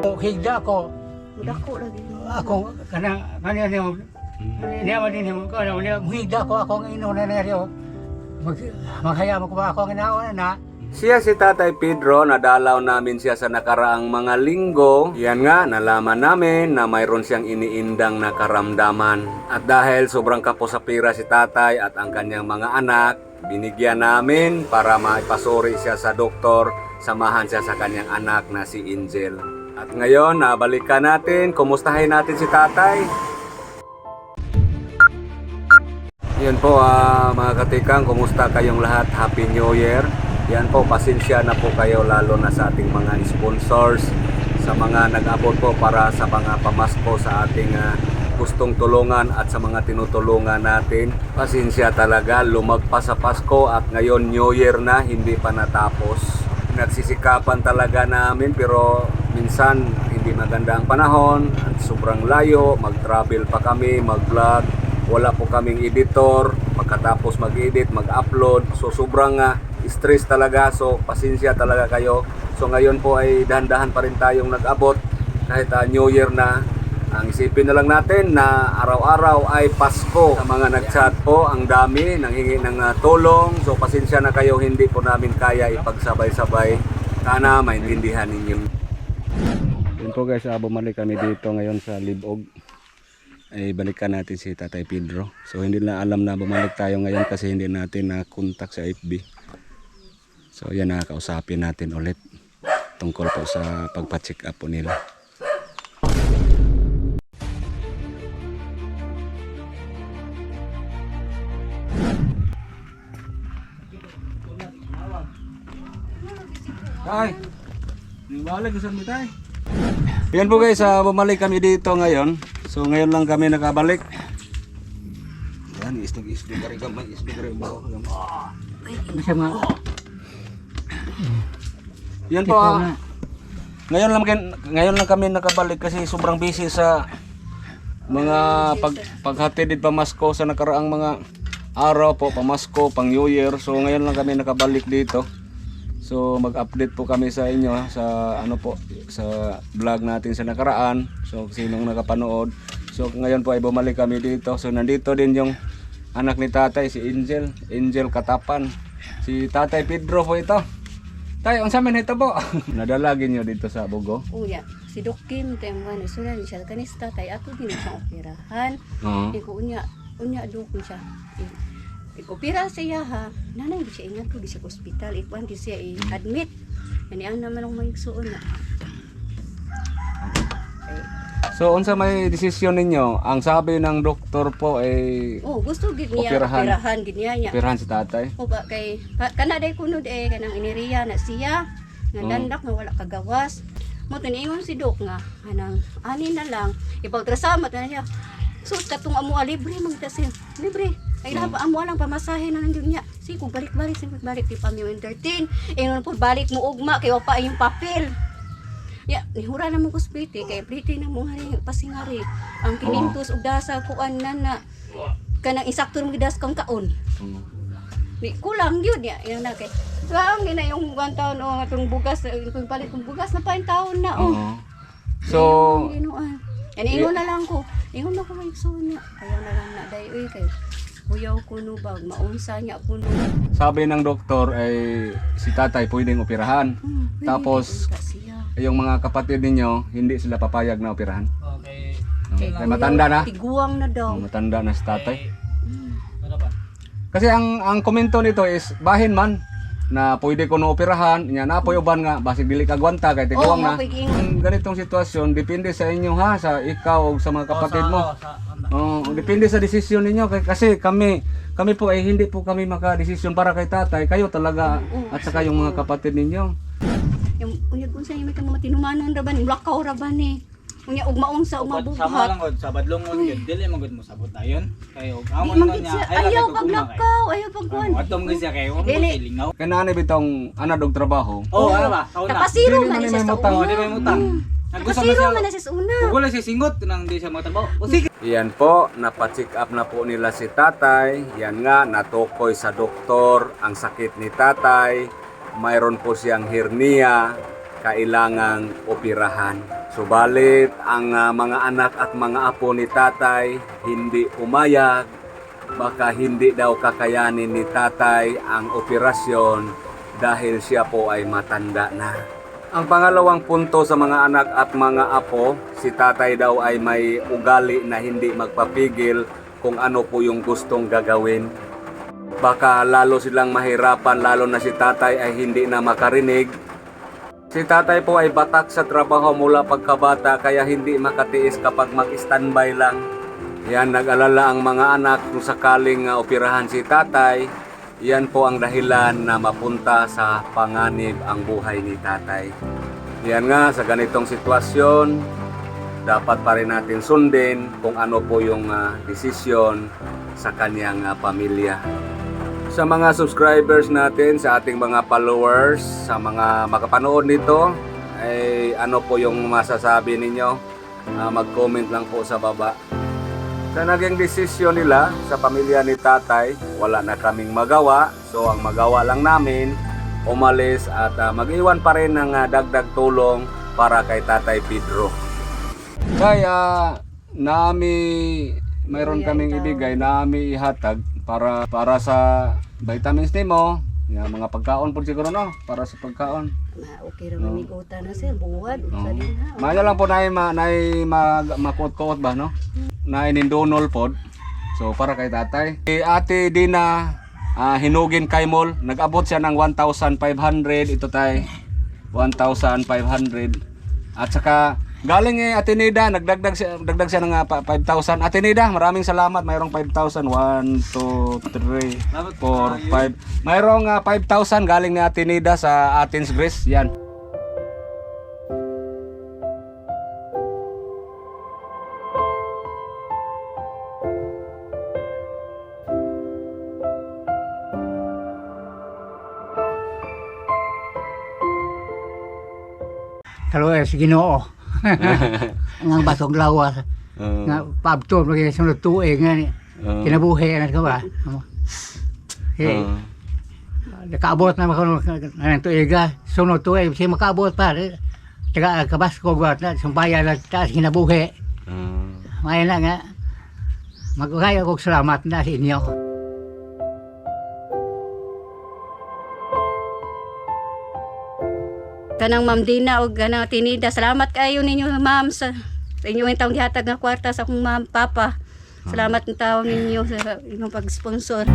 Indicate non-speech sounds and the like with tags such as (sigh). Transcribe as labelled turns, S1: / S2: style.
S1: Higda ko,
S2: Dako lagi.
S1: ako, kanang, kanang niya, niya man din mo, ano, niya, higda ko, ako ang ino na niya, mag, maghaya mo ko ba ako ang inaon na,
S3: Siya si Tatay Pedro, nadalaw namin siya sa nakaraang mga linggo. Yan nga, nalaman namin na mayroon siyang iniindang na karamdaman. At dahil sobrang kaposapira si Tatay at ang kanyang mga anak, binigyan namin para maipasuri siya sa doktor, samahan siya sa kanyang anak na si Angel. At ngayon, nabalikan natin, kumustahin natin si Tatay. Yan po ah, mga katikang, kumusta kayong lahat? Happy New Year! Yan po, pasensya na po kayo lalo na sa ating mga sponsors, sa mga nag-abot po para sa mga pamasko sa ating ah, gustong tulungan at sa mga tinutulungan natin. Pasensya talaga, lumagpas sa Pasko at ngayon New Year na, hindi pa natapos. Nagsisikapan talaga namin pero minsan hindi maganda ang panahon at sobrang layo, mag-travel pa kami, mag-vlog, wala po kaming editor, pagkatapos mag-edit, mag-upload, so sobrang ah, stress talaga, so pasensya talaga kayo. So ngayon po ay dahan-dahan pa rin tayong nag-abot kahit ah, New Year na. Ang isipin na lang natin na araw-araw ay Pasko. Sa mga nag-chat po, ang dami, nanghingi ng ah, tulong. So pasensya na kayo, hindi po namin kaya ipagsabay-sabay. Sana maintindihan ninyo. Yun po guys, ah, bumalik kami dito ngayon sa Libog ay balikan natin si Tatay Pedro. So hindi na alam na bumalik tayo ngayon kasi hindi natin na contact sa FB. So yan nakakausapin natin ulit tungkol po sa pagpa-check up po nila. Tay, balik sa mo tay. Yan po guys, ah, bumalik kami dito ngayon. So ngayon lang kami nakabalik. Yan, istig-istig ka rin gamay, ka rin mo.
S1: mga,
S3: Yan po, ah, ngayon lang, ngayon lang kami nakabalik kasi sobrang busy sa mga pag, paghatid pamasko sa nakaraang mga araw po, pamasko, pang New Year. So ngayon lang kami nakabalik dito. So mag-update po kami sa inyo sa ano po sa vlog natin sa nakaraan. So sinong nakapanood. So ngayon po ay bumalik kami dito. So nandito din yung anak ni Tatay si Angel, Angel Katapan. Si Tatay Pedro po ito. Tay, unsa man ito po? (laughs) Nadalagin nyo dito sa Bugo.
S2: Uya, si Doc Kim tayong sunan siya kanista tay ato din sa operahan.
S3: Oo.
S2: Iko unya, unya do ko siya. I- Opera siya ha. Nanay di siya ingat ko di siya sa ospital. Ikuan di siya i-admit. Ani ang naman ang magsuon na.
S3: So unsa may desisyon ninyo? Ang sabi ng doktor po ay
S2: oh, gusto gid niya
S3: Operahan.
S2: operahan gid niya niya.
S3: operahan si tatay.
S2: O ba kay pa- kana day kunod eh kanang iniriya na siya nga
S3: Oo.
S2: dandak nga wala kagawas. Mo tiningon si Dok nga kanang ani na lang ipagtrasamat na niya. Sus katong amo libre man ta. Libre. Ay
S3: Oo.
S2: mm. amo lang pamasahe na nandiyon niya. Si kung balik-balik si balik di pa mi entertain. Ingon po balik mo ugma kay wa pa yung papel. Ya, nihura na mo kuspiti kay pliti na mo hari pasingari. Ang kinintos ug dasa kuan na na kanang insakto mo gidas kang kaon. Di kulang yun ya. Yan na kay. Lang na yung one taon o atong bugas, yung palit kong bugas na pa yung taon na oh.
S3: Oo. So
S2: Ginuan. Yan ingon na lang ko. Ingon na ko kay niya. Ayaw na lang na day uy kay. Kuyaw ko no bag maunsa niya ko no.
S3: sabi ng doktor ay si tatay pwedeng operahan.
S2: Hmm, pwede
S3: Tapos-. Yung mga kapatid ninyo hindi sila papayag na operahan.
S1: okay,
S3: Okay. Kaya matanda na.
S2: Tiguang na daw.
S3: Oh, matanda na si tatay.
S2: Hmm.
S1: ano?
S3: Kasi ang ang komento nito is bahin man na pwede ko no operahan, nya na po uban nga basig dili ka gwanta kay tiguang na.
S2: mapig
S3: Ang ganitong sitwasyon depende sa inyo ha, sa ikaw o sa mga kapatid mo. Oh, depende sa desisyon ninyo kasi kami kami po ay hindi po kami makadesisyon para kay tatay, kayo talaga
S2: Oo,
S3: at saka yung mga kapatid ninyo.
S2: Yung unyag unsa yung may kang mga tinumanon ra ba ni lakaw ra ba ni. Unya ug maunsa ug
S4: Sama
S2: mabuhat.
S4: lang gud sa badlongon gud dili man gud mo sabot dayon. Kay og
S2: Di
S4: amon
S2: man
S4: man
S2: gid
S4: niya
S2: siya
S4: ay
S2: ayaw
S4: lakaw
S2: paglakaw, ayaw pagkuan.
S4: Atom gud siya kay wa mo
S2: Dili.
S4: silingaw.
S3: Kaya nani bitong anadog trabaho.
S4: Oh, ano ba? Kauna.
S2: Tapasiro
S3: Dili
S2: man
S3: man
S2: ni siya
S3: may
S2: sa
S3: mutang,
S4: Oh, di may mutang. Naggusto
S2: Tapasiro
S4: siya.
S2: man na siya sa una.
S4: Wala siya singot nang di siya matrabaho. O sige.
S3: Yan po, napacheck up na po nila si tatay. Yan nga, natukoy sa doktor ang sakit ni tatay. Mayroon po siyang hernia. kailangang operahan. Subalit ang ah, mga anak at mga apo ni tatay hindi umayag baka hindi daw kakayanin ni tatay ang operasyon dahil siya po ay matanda na. Ang pangalawang punto sa mga anak at mga apo, si tatay daw ay may ugali na hindi magpapigil kung ano po yung gustong gagawin. Baka lalo silang mahirapan, lalo na si tatay ay hindi na makarinig. Si tatay po ay batak sa trabaho mula pagkabata kaya hindi makatiis kapag mag-standby lang. Yan, nag-alala ang mga anak kung sakaling uh, operahan si tatay. Yan po ang dahilan na mapunta sa panganib ang buhay ni tatay. Yan nga, sa ganitong sitwasyon, dapat pa rin natin sundin kung ano po yung ah, desisyon sa kanyang ah, pamilya. Sa mga subscribers natin, sa ating mga followers, sa mga makapanood nito, ay ano po yung masasabi ninyo? Ah, mag-comment lang po sa baba. Sa naging desisyon nila sa pamilya ni tatay, wala na kaming magawa. So ang magawa lang namin, umalis at ah, mag-iwan pa rin ng ah, dagdag tulong para kay tatay Pedro. Kaya nami mayroon kaming ibigay nami ihatag para para sa vitamins nimo nga mga pagkaon po siguro no para sa pagkaon
S2: okay ra man ikutan na sir buwad sa din ha.
S3: Maya lang po na ma na mag makot-kot ba no? Na inindonol pod. So para kay tatay. Si Ate Dina ah, hinugin kay mall, nag-abot siya ng 1,500 ito tay. 1,500 at saka galing eh Ate Nida nagdagdag siya dagdag siya ng ah, pa- 5,000 Ate Nida maraming salamat. Mayroong 5,000 1 2 3 4 5 mayroong ah, 5,000 galing ni Ate Nida sa Athens Grace yan.
S1: Kalau eh, si Ginoo. (laughs) Ang basong lawas.
S3: Uh,
S1: Nga pabto lagi sunod tuig nga ni.
S3: uh,
S1: Kinabuhi na ka ba? Hey,
S3: uh,
S1: nakaabot na makaroon ng tuiga. Sunod tuig si makaabot pa. Taga kabas ko ba sumpaya na taas kinabuhi.
S3: uh,
S1: May na nga. Magkaya ko salamat na sa inyo.
S2: Kanang Ma'am Dina o kanang Tinida, salamat kayo ninyo ma'am sa, sa inyong taong gihatag nga kwarta sa akong ma'am papa. Salamat ng tao ninyo sa inyong pag-sponsor.